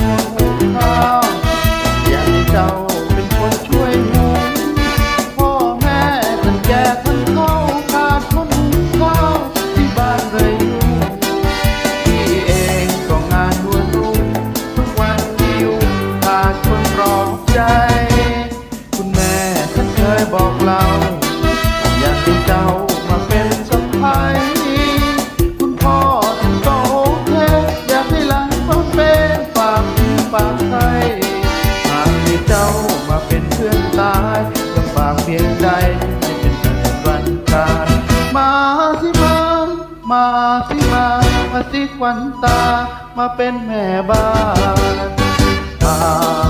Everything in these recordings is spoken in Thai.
Oh, ายก็ฝากเพียงใดให้เป็นเพื่อนวันตายมาสิมา มาสิมา มาสิควันตา มาเป็นแม่บ้านหา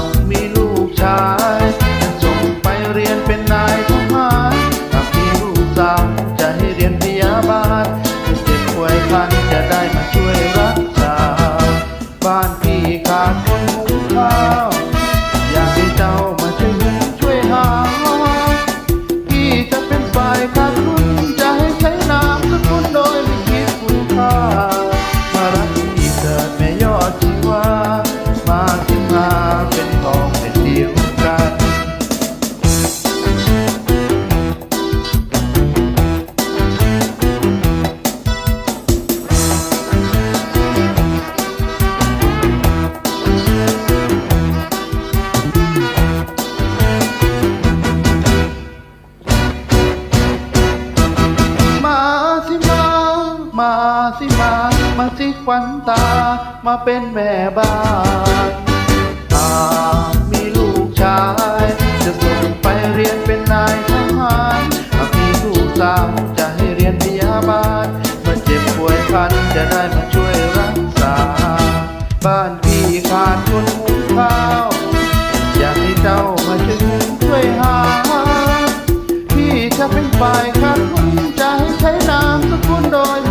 กมีลูกชายจะส่งไปเรียนเป็นนายทหารหากมีลูกสาวจะให้เรียนพยาบาลเจ็บป่วยคันจะได้มาช่วย มามาสิควันตามาเป็นแม่บ้านหากมีลูกชาย จะส่งไปเรียนเป็นนายทหารหากมีลูกสาวจะให้เรียนพยาบาลเมื่อเจ็บป่วยคันจะได้มาช่วยรักษา บ้านพี่ขาดคนหุงข้าวอยากให้เจ้ามาช่วยหุงช่วยหาพี่จะเป็นฝ่ายขาดทุนจะให้ใช้นามสกุลโดย